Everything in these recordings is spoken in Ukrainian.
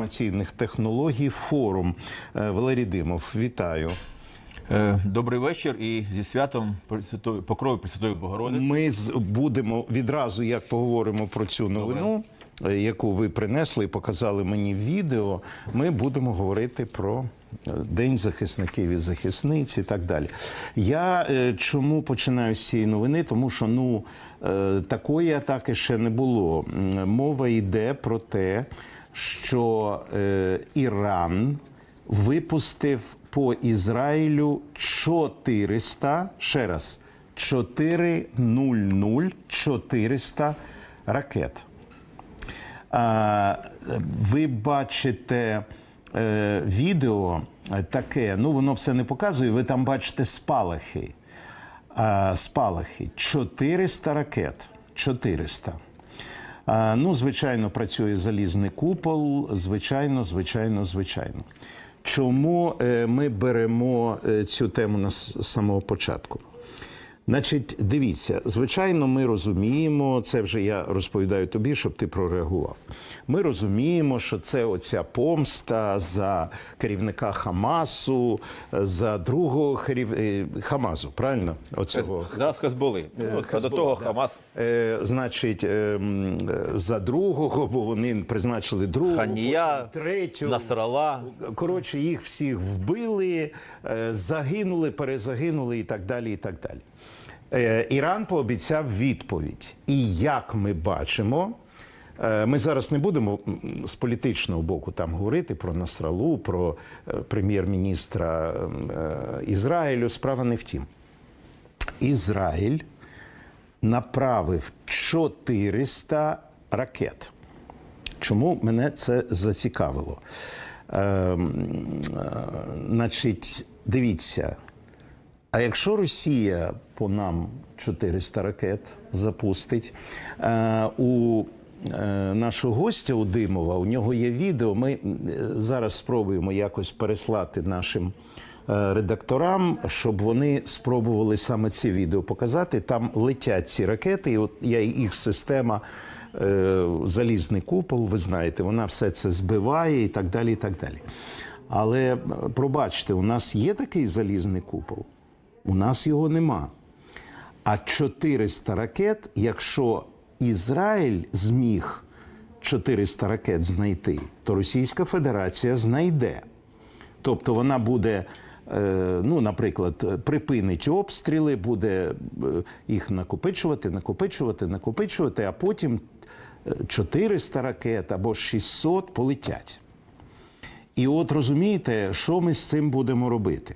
інформаційних технологій форум. Е, Валерій Димов, вітаю. Е, Добрий вечір і зі святом Пресвятої Покрови Пресвятої Богородиці. Ми будемо відразу, як поговоримо про цю новину, е, яку ви принесли і показали мені в відео. Ми будемо говорити про День захисників і захисниць і так далі. Я чому починаю з цієї новини? Тому що ну такої атаки ще не було. Мова йде про те, що е, Іран випустив по Ізраїлю 400, ще раз, 400 400 ракет. А, ви бачите е, відео таке, ну воно все не показує, ви там бачите спалахи. Спалахи 400 ракет. 400. Ну, звичайно, працює залізний купол. Звичайно, звичайно, звичайно. Чому е, ми беремо е, цю тему на самого початку? Значить, дивіться, звичайно, ми розуміємо, це вже я розповідаю тобі, щоб ти прореагував. Ми розуміємо, що це оця помста за керівника Хамасу, за другого керів... е, Хамазу, правильно? Оцього Зараз. Ну, от, а до того да. Хамас Е, значить, е, е, за другого, бо вони призначили другого, Ханія, третього. Насрала. Коротше, їх всіх вбили, е, загинули, перезагинули і так далі. І так далі. Е, Іран пообіцяв відповідь. І як ми бачимо, е, ми зараз не будемо з політичного боку там говорити про Насралу, про е, прем'єр-міністра е, Ізраїлю. Справа не в тім. Ізраїль направив 400 ракет. Чому мене це зацікавило? Ем, е, значить, дивіться, а якщо Росія по нам 400 ракет запустить, е, у е, нашого гостя у Димова, у нього є відео. Ми е, зараз спробуємо якось переслати нашим редакторам, щоб вони спробували саме ці відео показати. Там летять ці ракети, і от я їх система. Залізний купол, ви знаєте, вона все це збиває і так далі. і так далі. Але пробачте, у нас є такий залізний купол? У нас його нема. А 400 ракет, якщо Ізраїль зміг 400 ракет знайти, то Російська Федерація знайде. Тобто вона буде, е, ну, наприклад, припинить обстріли, буде е, їх накопичувати, накопичувати, накопичувати, а потім е, 400 ракет або 600 полетять. І от розумієте, що ми з цим будемо робити?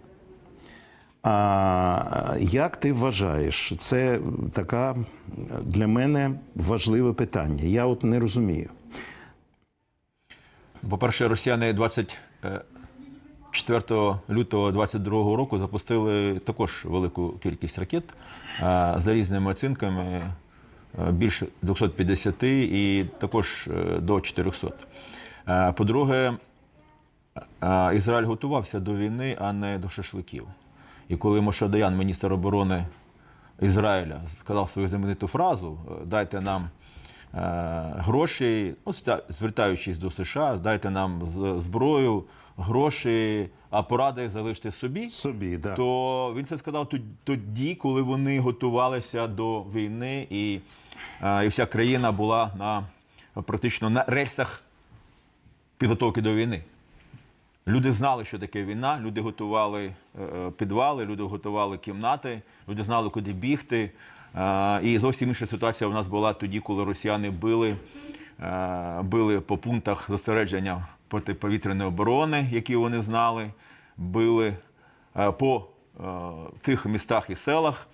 А як ти вважаєш, це така для мене важливе питання. Я от не розумію. По-перше, росіяни 24 лютого 22 року запустили також велику кількість ракет е, за різними оцінками е, більше 250 і також е, до 400. Е, По-друге, е, Ізраїль готувався до війни, а не до шашликів. І коли Моше Даян, міністр оборони Ізраїля, сказав свою знамениту фразу Дайте нам е, гроші, ну, звертаючись до США, дайте нам зброю, гроші, а поради залиште собі. Собі, да. То він це сказав тоді, коли вони готувалися до війни, і, е, і вся країна була на практично на рельсах підготовки до війни. Люди знали, що таке війна, люди готували е, підвали, люди готували кімнати, люди знали, куди бігти. Е, І зовсім інша ситуація у нас була тоді, коли росіяни били, е, били по пунктах зосередження протиповітряної оборони, які вони знали, били е, по е, тих містах і селах,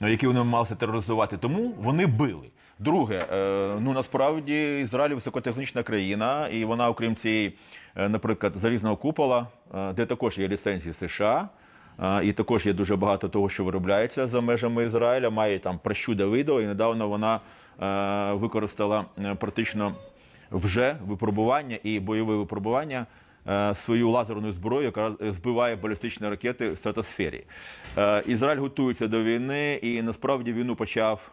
які вони намагалися тероризувати. Тому вони били. Друге, е, ну насправді Ізраїль високотехнічна країна, і вона, окрім цієї, е, наприклад, залізного купола, е, де також є ліцензії США, і також є дуже багато того, що виробляється за межами Ізраїля. Має там пращу Давидо, і недавно вона використала практично вже випробування і бойове випробування свою лазерну зброю, яка збиває балістичні ракети в стратосфері. Ізраїль готується до війни і насправді війну почав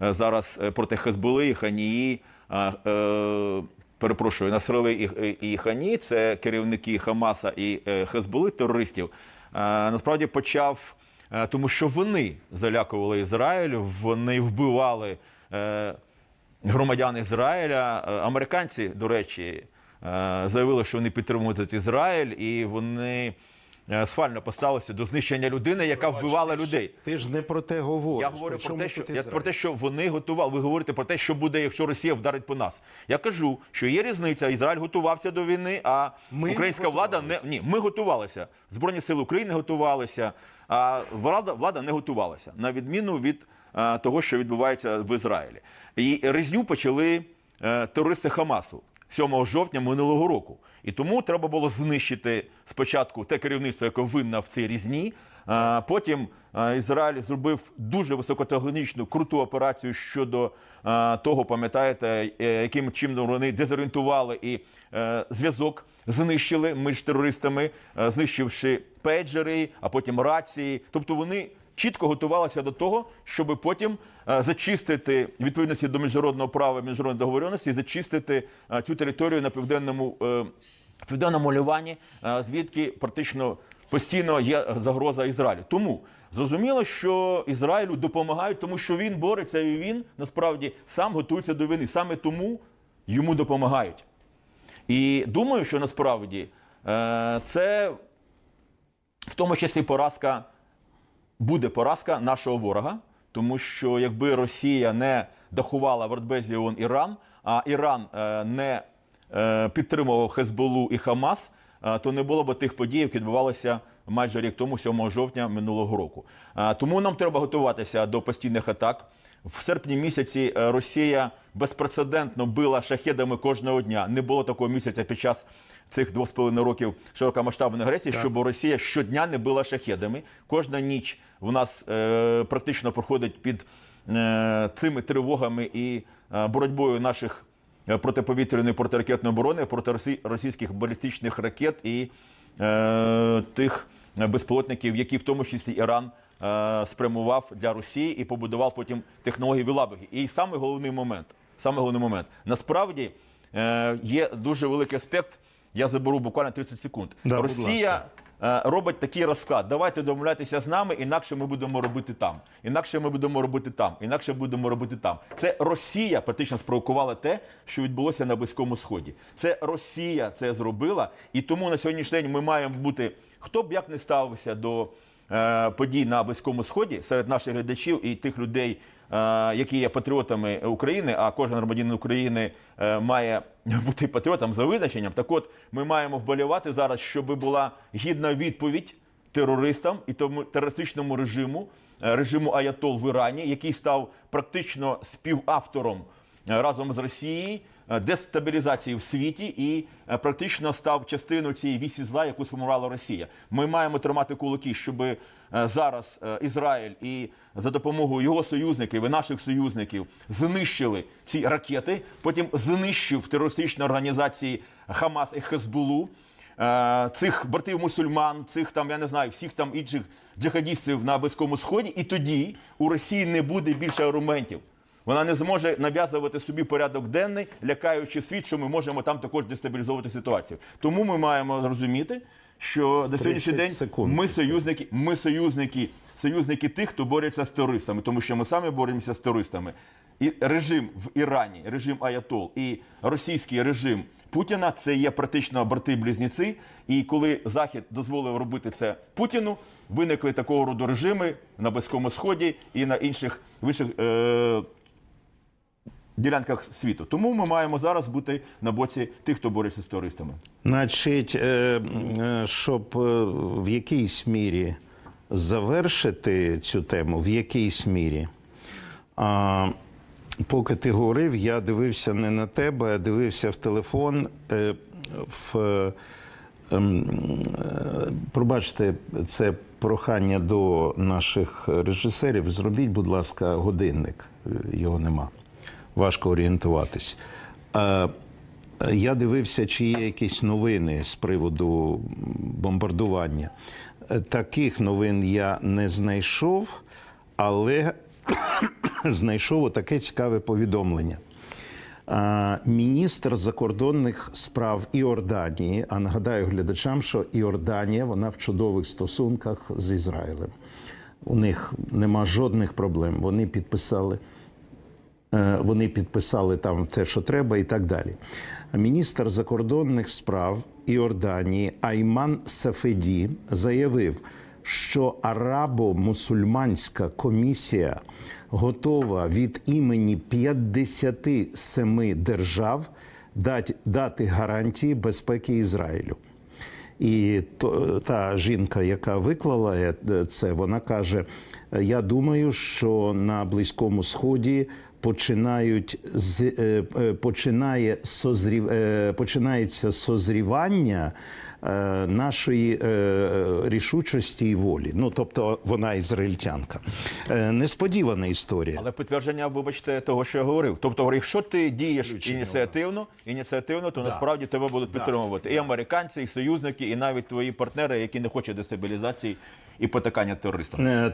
зараз е, проти Хезболи, Ханії. е, е, перепрошую, Насрали і, і Хані, це керівники Хамаса і е, Хезболи, терористів, е, насправді почав, е, тому що вони залякували Ізраїль, вони вбивали е, громадян Ізраїля. Е, Американці, до речі, е, заявили, що вони підтримують Ізраїль, і вони е, сфально поставилися до знищення людини, яка вбивала людей. Ти ж не про те говориш. Я говорю про те, що я про те, що вони готували. Ви говорите про те, що буде, якщо Росія вдарить по нас. Я кажу, що є різниця. Ізраїль готувався до війни, а Ми не українська влада не ні. Ми готувалися. Збройні сили України готувалися, а влада влада не готувалася на відміну від е, того, що відбувається в Ізраїлі. І резню почали е, терористи Хамасу 7 жовтня минулого року. І тому треба було знищити спочатку те керівництво, яке винна в цій різні. Потім Ізраїль зробив дуже високотехнологічну круту операцію щодо того, пам'ятаєте, е, яким чином вони дезорієнтували і е, зв'язок знищили між терористами, е, знищивши пейджери, а потім рації. Тобто вони чітко готувалися до того, щоб потім е, зачистити відповідності до міжнародного права, міжнародної договоренності, зачистити е, цю територію на південному. е, Південному Лівані, звідки практично постійно є загроза Ізраїлю. Тому зрозуміло, що Ізраїлю допомагають, тому що він бореться і він насправді сам готується до війни. Саме тому йому допомагають. І думаю, що насправді це в тому числі поразка буде поразка нашого ворога, тому що якби Росія не дахувала в Радбезі ООН Іран, а Іран е, не е, підтримував Хезболу і Хамас, е, то не було б тих подій, які відбувалися майже рік тому, 7 жовтня минулого року. Тому нам треба готуватися до постійних атак. В серпні місяці е, Росія безпрецедентно била шахедами кожного дня. Не було такого місяця під час цих двох з половиною років широкомасштабної агресії, щоб Росія щодня не била шахедами. Кожна ніч в нас е, практично проходить під е, цими тривогами і е, боротьбою наших е, протиповітряної протиракетної оборони проти росі- російських балістичних ракет і е, тих безпілотників, які в тому числі Іран е, спрямував для Росії і побудував потім технології Вілабуги. І саме головний момент, саме головний момент, насправді е, є дуже великий аспект. Я заберу буквально 30 секунд. Да, Росія е, робить такий розклад. Давайте домовляйтеся з нами, інакше ми будемо робити там. Інакше ми будемо робити там. Інакше будемо робити там. Це Росія практично спровокувала те, що відбулося на Близькому Сході. Це Росія це зробила, і тому на сьогоднішній день ми маємо бути, хто б як не ставився до е, подій на Близькому Сході серед наших глядачів і тих людей, е, які є патріотами України, а кожен громадянин України е, має бути патріотом за визначенням. Так от ми маємо вболівати зараз, щоб була гідна відповідь терористам і тому терористичному режиму, е, режиму Аятол в Ірані, який став практично співавтором е, разом з Росією е, дестабілізації в світі і е, практично став частиною цієї вісі зла, яку сформувала Росія. Ми маємо тримати кулаки, щоб е, зараз е, Ізраїль і за допомогою його союзників і наших союзників знищили ці ракети. Потім знищив терористичні організації Хамас і Хезбулу. е, Цих братів мусульман, цих там я не знаю, всіх там інших джихадістів на Близькому Сході, і тоді у Росії не буде більше аргументів. Вона не зможе нав'язувати собі порядок денний, лякаючи світ, що ми можемо там також дестабілізовувати ситуацію. Тому ми маємо зрозуміти, що на сьогоднішній день секунд. ми союзники, ми союзники, союзники тих, хто бореться з терористами, тому що ми самі боремося з терористами. І режим в Ірані, режим Аятол і російський режим Путіна це є практично брати-близнюці. І коли Захід дозволив робити це Путіну, виникли такого роду режими на Близькому Сході і на інших вищих. Е- ділянках світу. Тому ми маємо зараз бути на боці тих, хто бореться з терористами. Значить, е, е, щоб е, в якійсь мірі завершити цю тему, в якійсь мірі. А, поки ти говорив, я дивився не на тебе, а дивився в телефон. В, ем, пробачте, це прохання до наших режисерів. Зробіть, будь ласка, годинник. Його нема. Важко орієнтуватись. Я дивився, чи є якісь новини з приводу бомбардування. Е, Таких новин я не знайшов, але знайшов отаке цікаве повідомлення. Міністр закордонних справ Іорданії, а нагадаю глядачам, що Іорданія вона в чудових стосунках з Ізраїлем. У них нема жодних проблем. Вони підписали вони підписали там те, що треба, і так далі. Міністр закордонних справ Іорданії Айман Сафеді заявив, що арабо-мусульманська комісія готова від імені 57 держав дати, дати гарантії безпеки Ізраїлю. І та жінка, яка виклала е, це, вона каже: Я думаю, що на Близькому Сході починають з е, е, починає созрів, е, починається созрівання нашої рішучості і волі. Ну тобто вона ізраїльтянка. Несподівана історія. Але підтвердження, вибачте, того, що я говорив. Тобто, якщо ти дієш ініціативно, ініціативно, то насправді тебе будуть підтримувати і американці, і союзники, і навіть твої партнери, які не хочуть дестабілізації і потакання терористам.